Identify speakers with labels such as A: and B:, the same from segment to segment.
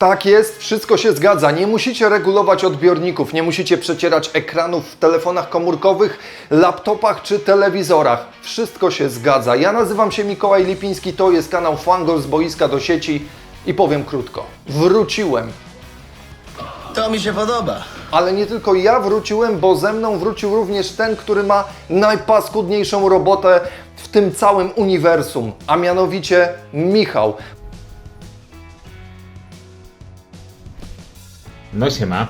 A: Tak jest, wszystko się zgadza. Nie musicie regulować odbiorników, nie musicie przecierać ekranów w telefonach komórkowych, laptopach czy telewizorach. Wszystko się zgadza. Ja nazywam się Mikołaj Lipiński, to jest kanał Fangol z boiska do sieci i powiem krótko. Wróciłem.
B: To mi się podoba.
A: Ale nie tylko ja wróciłem, bo ze mną wrócił również ten, który ma najpaskudniejszą robotę w tym całym uniwersum, a mianowicie Michał.
C: No siema.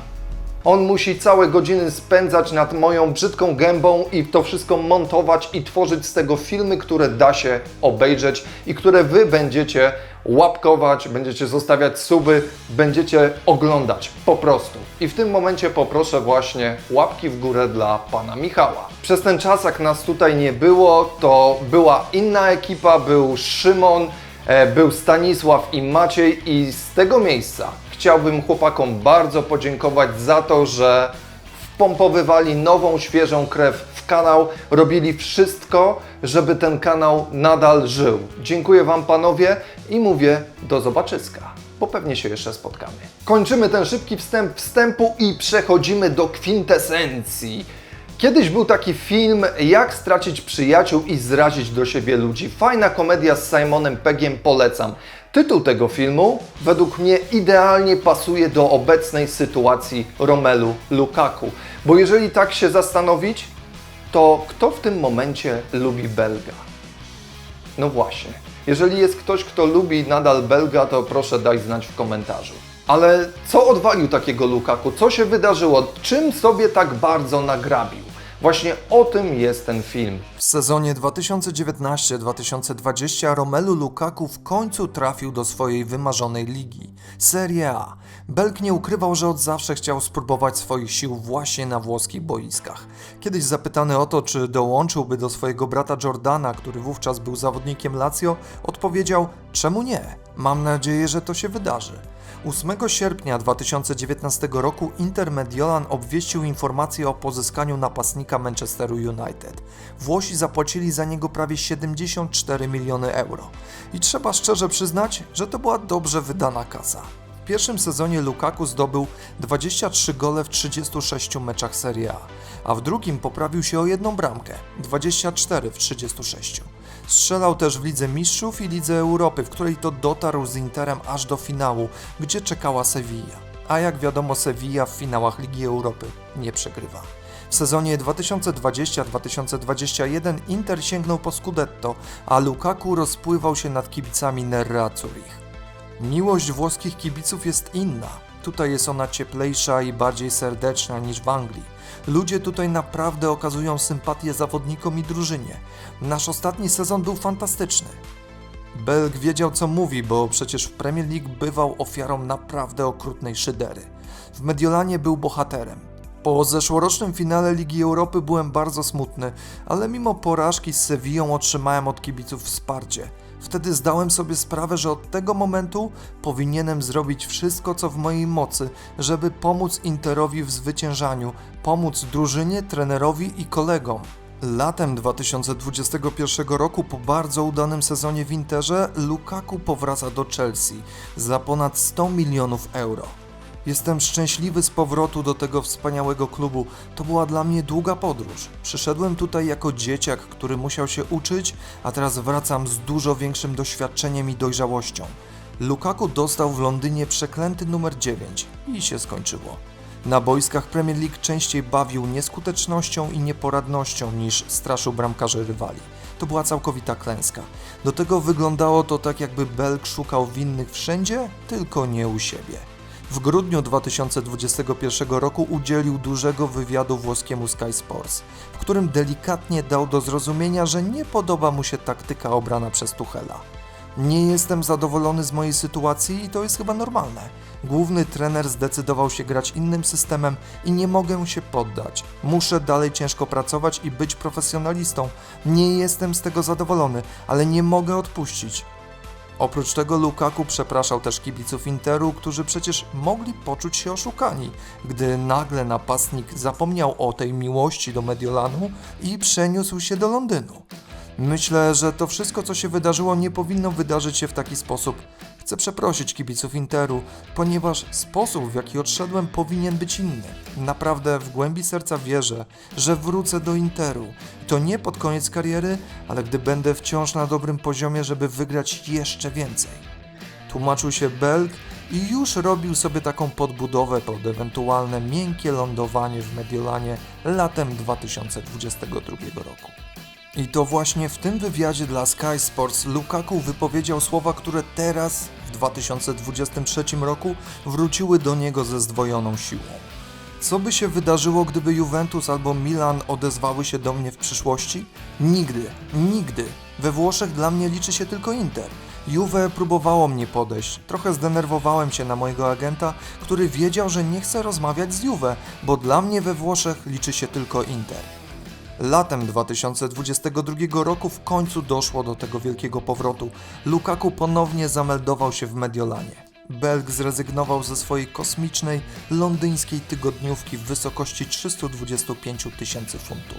A: On musi całe godziny spędzać nad moją brzydką gębą i to wszystko montować i tworzyć z tego filmy, które da się obejrzeć i które Wy będziecie łapkować, będziecie zostawiać suby, będziecie oglądać po prostu. I w tym momencie poproszę właśnie łapki w górę dla Pana Michała. Przez ten czas, jak nas tutaj nie było, to była inna ekipa, był Szymon, e, był Stanisław i Maciej i z tego miejsca chciałbym chłopakom bardzo podziękować za to, że wpompowywali nową, świeżą krew w kanał, robili wszystko, żeby ten kanał nadal żył. Dziękuję Wam panowie i mówię do zobaczyska, bo pewnie się jeszcze spotkamy. Kończymy ten szybki wstęp wstępu i przechodzimy do kwintesencji. Kiedyś był taki film Jak stracić przyjaciół i zrazić do siebie ludzi. Fajna komedia z Simonem Peggiem, polecam. Tytuł tego filmu według mnie idealnie pasuje do obecnej sytuacji Romelu Lukaku. Bo jeżeli tak się zastanowić, to kto w tym momencie lubi Belga? No właśnie. Jeżeli jest ktoś, kto lubi nadal Belga, to proszę daj znać w komentarzu. Ale co odwalił takiego Lukaku? Co się wydarzyło? Czym sobie tak bardzo nagrabił? Właśnie o tym jest ten film. W sezonie 2019-2020 Romelu Lukaku w końcu trafił do swojej wymarzonej ligi Serie A. Belg nie ukrywał, że od zawsze chciał spróbować swoich sił właśnie na włoskich boiskach. Kiedyś zapytany o to, czy dołączyłby do swojego brata Jordana, który wówczas był zawodnikiem Lazio, odpowiedział: Czemu nie? Mam nadzieję, że to się wydarzy. 8 sierpnia 2019 roku Inter Mediolan obwieścił informację o pozyskaniu napastnika Manchesteru United. Włosi zapłacili za niego prawie 74 miliony euro. I trzeba szczerze przyznać, że to była dobrze wydana kasa. W pierwszym sezonie Lukaku zdobył 23 gole w 36 meczach Serie A, a w drugim poprawił się o jedną bramkę 24 w 36. Strzelał też w Lidze Mistrzów i Lidze Europy, w której to dotarł z Interem aż do finału, gdzie czekała Sevilla. A jak wiadomo, Sevilla w finałach Ligi Europy nie przegrywa. W sezonie 2020-2021 Inter sięgnął po Scudetto, a Lukaku rozpływał się nad kibicami Nerra Zurich. Miłość włoskich kibiców jest inna. Tutaj jest ona cieplejsza i bardziej serdeczna niż w Anglii. Ludzie tutaj naprawdę okazują sympatię zawodnikom i drużynie. Nasz ostatni sezon był fantastyczny. Belg wiedział co mówi, bo przecież w Premier League bywał ofiarą naprawdę okrutnej szydery. W Mediolanie był bohaterem. Po zeszłorocznym finale Ligi Europy byłem bardzo smutny, ale mimo porażki z Sewillą otrzymałem od kibiców wsparcie. Wtedy zdałem sobie sprawę, że od tego momentu powinienem zrobić wszystko, co w mojej mocy, żeby pomóc Interowi w zwyciężaniu, pomóc drużynie, trenerowi i kolegom. Latem 2021 roku, po bardzo udanym sezonie w Interze, Lukaku powraca do Chelsea za ponad 100 milionów euro. Jestem szczęśliwy z powrotu do tego wspaniałego klubu. To była dla mnie długa podróż. Przyszedłem tutaj jako dzieciak, który musiał się uczyć, a teraz wracam z dużo większym doświadczeniem i dojrzałością. Lukaku dostał w Londynie przeklęty numer 9 i się skończyło. Na boiskach Premier League częściej bawił nieskutecznością i nieporadnością niż straszył bramkarzy rywali. To była całkowita klęska. Do tego wyglądało to tak, jakby Belg szukał winnych wszędzie, tylko nie u siebie. W grudniu 2021 roku udzielił dużego wywiadu włoskiemu Sky Sports, w którym delikatnie dał do zrozumienia, że nie podoba mu się taktyka obrana przez Tuchela. Nie jestem zadowolony z mojej sytuacji i to jest chyba normalne. Główny trener zdecydował się grać innym systemem i nie mogę się poddać. Muszę dalej ciężko pracować i być profesjonalistą. Nie jestem z tego zadowolony, ale nie mogę odpuścić. Oprócz tego Lukaku przepraszał też kibiców Interu, którzy przecież mogli poczuć się oszukani, gdy nagle napastnik zapomniał o tej miłości do Mediolanu i przeniósł się do Londynu. Myślę, że to wszystko, co się wydarzyło, nie powinno wydarzyć się w taki sposób. Chcę przeprosić kibiców Interu, ponieważ sposób w jaki odszedłem powinien być inny. Naprawdę w głębi serca wierzę, że wrócę do Interu. To nie pod koniec kariery, ale gdy będę wciąż na dobrym poziomie, żeby wygrać jeszcze więcej. Tłumaczył się Belg i już robił sobie taką podbudowę pod ewentualne miękkie lądowanie w Mediolanie latem 2022 roku. I to właśnie w tym wywiadzie dla Sky Sports Lukaku wypowiedział słowa, które teraz, w 2023 roku, wróciły do niego ze zdwojoną siłą. Co by się wydarzyło, gdyby Juventus albo Milan odezwały się do mnie w przyszłości? Nigdy, nigdy. We Włoszech dla mnie liczy się tylko Inter. Juve próbowało mnie podejść. Trochę zdenerwowałem się na mojego agenta, który wiedział, że nie chce rozmawiać z Juve, bo dla mnie we Włoszech liczy się tylko Inter. Latem 2022 roku w końcu doszło do tego wielkiego powrotu. Lukaku ponownie zameldował się w Mediolanie. Belg zrezygnował ze swojej kosmicznej, londyńskiej tygodniówki w wysokości 325 tysięcy funtów.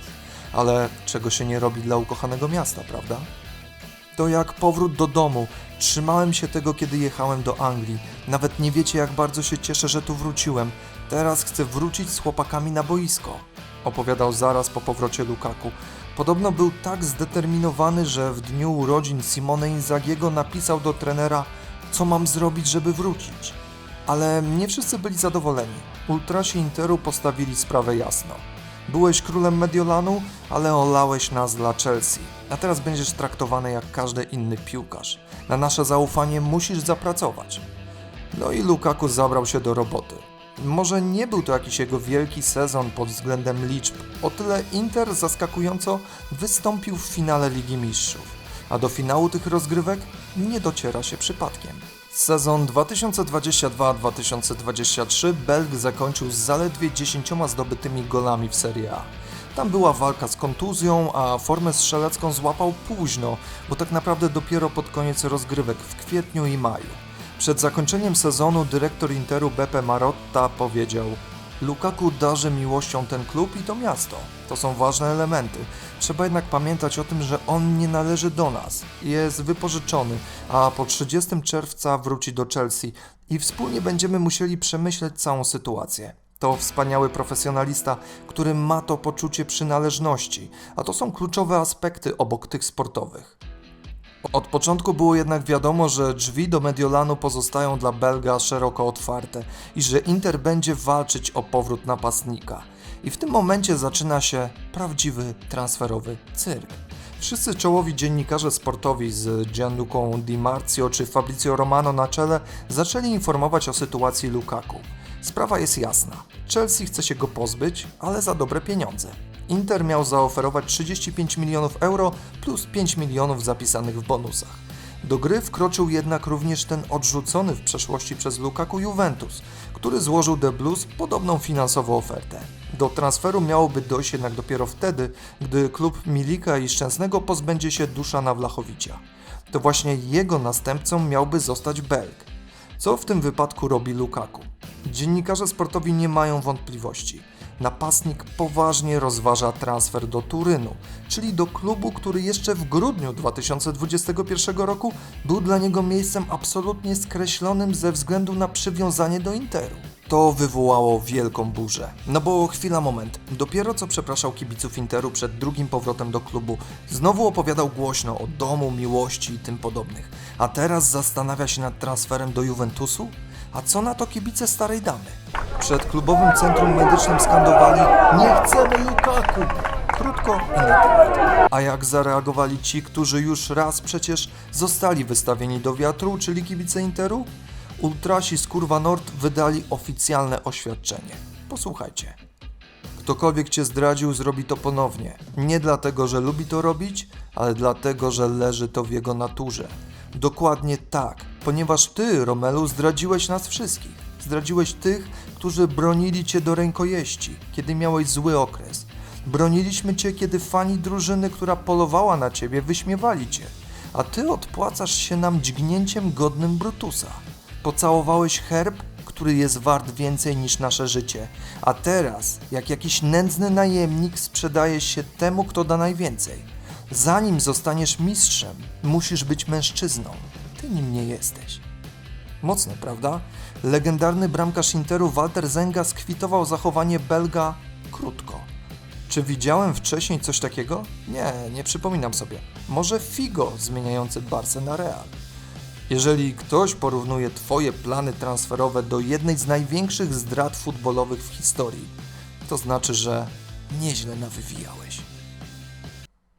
A: Ale czego się nie robi dla ukochanego miasta, prawda? To jak powrót do domu. Trzymałem się tego, kiedy jechałem do Anglii. Nawet nie wiecie, jak bardzo się cieszę, że tu wróciłem. Teraz chcę wrócić z chłopakami na boisko. Opowiadał zaraz po powrocie Lukaku. Podobno był tak zdeterminowany, że w dniu urodzin Simone Inzagiego napisał do trenera, co mam zrobić, żeby wrócić. Ale nie wszyscy byli zadowoleni. Ultrasi Interu postawili sprawę jasno. Byłeś królem Mediolanu, ale olałeś nas dla Chelsea. A teraz będziesz traktowany jak każdy inny piłkarz. Na nasze zaufanie musisz zapracować. No i Lukaku zabrał się do roboty. Może nie był to jakiś jego wielki sezon pod względem liczb, o tyle Inter zaskakująco wystąpił w finale Ligi Mistrzów, a do finału tych rozgrywek nie dociera się przypadkiem. Sezon 2022-2023 Belg zakończył z zaledwie 10 zdobytymi golami w Serie A. Tam była walka z kontuzją, a formę strzelecką złapał późno, bo tak naprawdę dopiero pod koniec rozgrywek w kwietniu i maju. Przed zakończeniem sezonu dyrektor Interu Beppe Marotta powiedział: Lukaku darzy miłością ten klub i to miasto. To są ważne elementy. Trzeba jednak pamiętać o tym, że on nie należy do nas. Jest wypożyczony, a po 30 czerwca wróci do Chelsea i wspólnie będziemy musieli przemyśleć całą sytuację. To wspaniały profesjonalista, który ma to poczucie przynależności, a to są kluczowe aspekty obok tych sportowych. Od początku było jednak wiadomo, że drzwi do Mediolanu pozostają dla Belga szeroko otwarte i że Inter będzie walczyć o powrót napastnika. I w tym momencie zaczyna się prawdziwy transferowy cyrk. Wszyscy czołowi dziennikarze sportowi z Gianlucą Di Marzio czy Fabrizio Romano na czele zaczęli informować o sytuacji Lukaku. Sprawa jest jasna. Chelsea chce się go pozbyć, ale za dobre pieniądze. Inter miał zaoferować 35 milionów euro plus 5 milionów zapisanych w bonusach. Do gry wkroczył jednak również ten odrzucony w przeszłości przez Lukaku Juventus, który złożył The Blues podobną finansową ofertę. Do transferu miałoby dojść jednak dopiero wtedy, gdy klub Milika i Szczęsnego pozbędzie się Duszana Wlachowicza. To właśnie jego następcą miałby zostać Belg. Co w tym wypadku robi Lukaku? Dziennikarze sportowi nie mają wątpliwości. Napastnik poważnie rozważa transfer do Turynu, czyli do klubu, który jeszcze w grudniu 2021 roku był dla niego miejscem absolutnie skreślonym ze względu na przywiązanie do Interu. To wywołało wielką burzę. No bo chwila, moment. Dopiero co przepraszał kibiców Interu przed drugim powrotem do klubu. Znowu opowiadał głośno o domu, miłości i tym podobnych. A teraz zastanawia się nad transferem do Juventusu? A co na to kibice starej damy? Przed klubowym centrum medycznym skandowali Nie chcemy Lukaku! Krótko i na temat. A jak zareagowali ci, którzy już raz przecież zostali wystawieni do wiatru, czyli kibice Interu? Ultrasi z Kurwa Nord wydali oficjalne oświadczenie. Posłuchajcie. Ktokolwiek cię zdradził, zrobi to ponownie. Nie dlatego, że lubi to robić, ale dlatego, że leży to w jego naturze. Dokładnie tak, ponieważ ty, Romelu, zdradziłeś nas wszystkich. Zdradziłeś tych, którzy bronili cię do rękojeści, kiedy miałeś zły okres. Broniliśmy cię, kiedy fani drużyny, która polowała na ciebie, wyśmiewali cię. A ty odpłacasz się nam dźgnięciem godnym Brutusa. Pocałowałeś herb, który jest wart więcej niż nasze życie. A teraz, jak jakiś nędzny najemnik, sprzedajesz się temu, kto da najwięcej. Zanim zostaniesz mistrzem, musisz być mężczyzną. Ty nim nie jesteś.
D: Mocne, prawda? Legendarny bramkarz Interu Walter Zenga skwitował zachowanie Belga krótko. Czy widziałem wcześniej coś takiego? Nie, nie przypominam sobie. Może Figo zmieniający Barce na Real. Jeżeli ktoś porównuje Twoje plany transferowe do jednej z największych zdrad futbolowych w historii, to znaczy, że nieźle nawywijałeś.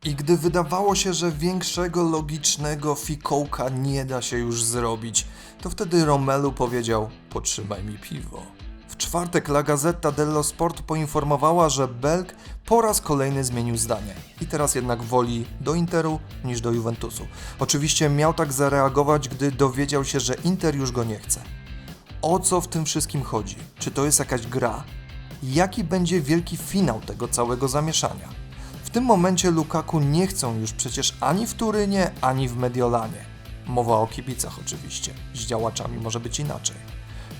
D: I gdy wydawało się, że większego logicznego fikołka nie da się już zrobić, to wtedy Romelu powiedział: Potrzymaj mi piwo. W czwartek La Gazzetta dello Sport poinformowała, że Belg po raz kolejny zmienił zdanie i teraz jednak woli do Interu niż do Juventusu. Oczywiście miał tak zareagować, gdy dowiedział się, że Inter już go nie chce. O co w tym wszystkim chodzi? Czy to jest jakaś gra? Jaki będzie wielki finał tego całego zamieszania? W tym momencie Lukaku nie chcą już przecież ani w Turynie, ani w Mediolanie. Mowa o kibicach oczywiście. Z działaczami może być inaczej.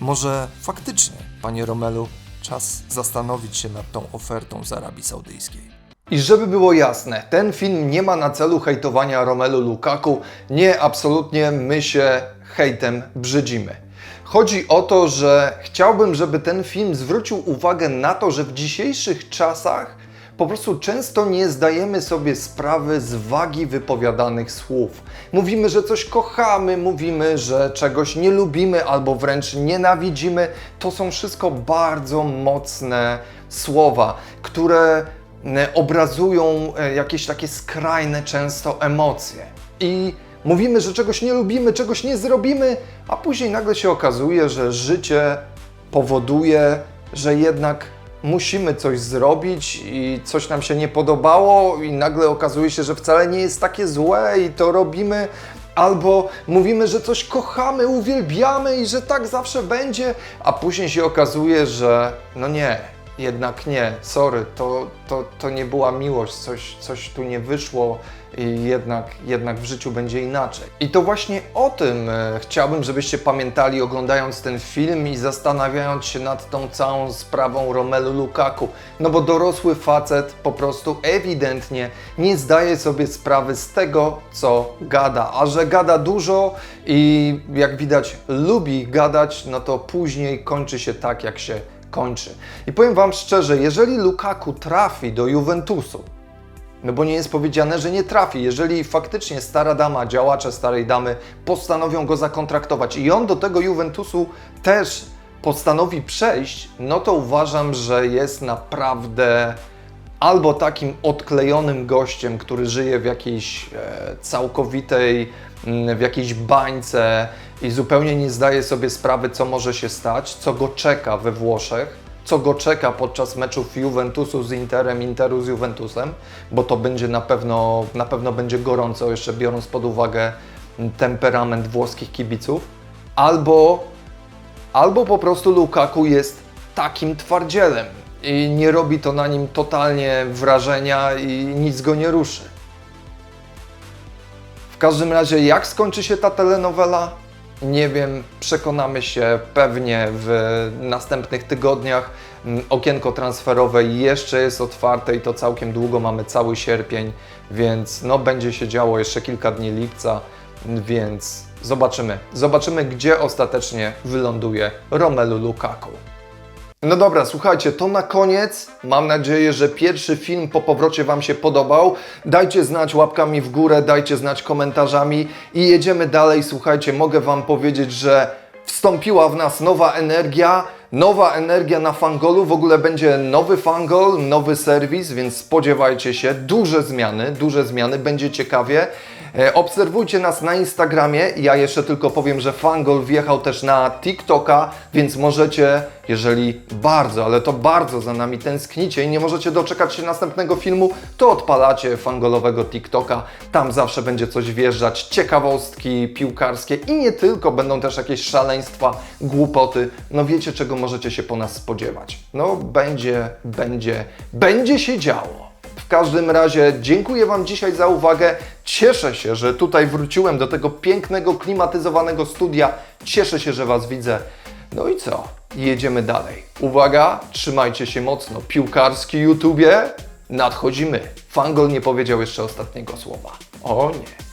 D: Może faktycznie, panie Romelu, czas zastanowić się nad tą ofertą z Arabii Saudyjskiej.
A: I żeby było jasne, ten film nie ma na celu hejtowania Romelu Lukaku. Nie, absolutnie my się hejtem brzydzimy. Chodzi o to, że chciałbym, żeby ten film zwrócił uwagę na to, że w dzisiejszych czasach po prostu często nie zdajemy sobie sprawy z wagi wypowiadanych słów. Mówimy, że coś kochamy, mówimy, że czegoś nie lubimy albo wręcz nienawidzimy. To są wszystko bardzo mocne słowa, które e, obrazują e, jakieś takie skrajne często emocje. I mówimy, że czegoś nie lubimy, czegoś nie zrobimy, a później nagle się okazuje, że życie powoduje, że jednak musimy coś zrobić i coś nam się nie podobało i nagle okazuje się, że wcale nie jest takie złe i to robimy. Albo mówimy, że coś kochamy, uwielbiamy i że tak zawsze będzie, a później się okazuje, że no nie, jednak nie, sorry, to, to, to nie była miłość, coś, coś tu nie wyszło i jednak, jednak w życiu będzie inaczej. I to właśnie o tym e, chciałbym, żebyście pamiętali oglądając ten film i zastanawiając się nad tą całą sprawą Romelu Lukaku. No bo dorosły facet po prostu ewidentnie nie zdaje sobie sprawy z tego, co gada. A że gada dużo i jak widać lubi gadać, no to później kończy się tak, jak się kończy. I powiem Wam szczerze, jeżeli Lukaku trafi do Juventusu, no bo nie jest powiedziane, że nie trafi. Jeżeli faktycznie stara dama, działacze starej damy postanowią go zakontraktować i on do tego Juventusu też postanowi przejść, no to uważam, że jest naprawdę albo takim odklejonym gościem, który żyje w jakiejś e, całkowitej, mm, w jakiejś bańce i zupełnie nie zdaje sobie sprawy, co może się stać, co go czeka we Włoszech, co go czeka podczas meczów Juventusu z Interem, Interu z Juventusem, bo to będzie na pewno, na pewno będzie gorąco, jeszcze biorąc pod uwagę temperament włoskich kibiców, albo albo po prostu Lukaku jest takim twardzielem i nie robi to na nim totalnie wrażenia i nic go nie ruszy. W każdym razie, jak skończy się ta telenowela? Nie wiem, przekonamy się pewnie w następnych tygodniach. Mm, Okienko transferowe jeszcze jest otwarte i to całkiem długo, mamy cały sierpień, więc no będzie się działo jeszcze kilka dni lipca, więc zobaczymy. Zobaczymy, gdzie ostatecznie wyląduje Romelu Lukaku. No dobra, słuchajcie, to na koniec. Mam nadzieję, że pierwszy film po powrocie Wam się podobał. Dajcie znać łapkami w górę, dajcie znać komentarzami i jedziemy dalej. Słuchajcie, mogę Wam powiedzieć, że wstąpiła w nas nowa energia. Nowa energia na Fangolu, w ogóle będzie nowy Fangol, nowy serwis, więc spodziewajcie się. Duże zmiany, duże zmiany, będzie ciekawie. E, Obserwujcie nas na Instagramie. Ja jeszcze tylko powiem, że Fangol wjechał też na TikToka, więc możecie, jeżeli bardzo, ale to bardzo za nami tęsknicie i nie możecie doczekać się następnego filmu, to odpalacie fangolowego TikToka. Tam zawsze będzie coś wjeżdżać, ciekawostki piłkarskie i nie tylko, będą też jakieś szaleństwa, głupoty. No wiecie, czego możecie się po nas spodziewać. No będzie, będzie, będzie się działo. W każdym razie dziękuję Wam dzisiaj za uwagę. Cieszę się, że tutaj wróciłem do tego pięknego, klimatyzowanego studia. Cieszę się, że Was widzę. No i co? Jedziemy dalej. Uwaga, trzymajcie się mocno. Piłkarski YouTubie, nadchodzimy. Fangol nie powiedział jeszcze ostatniego słowa. O nie.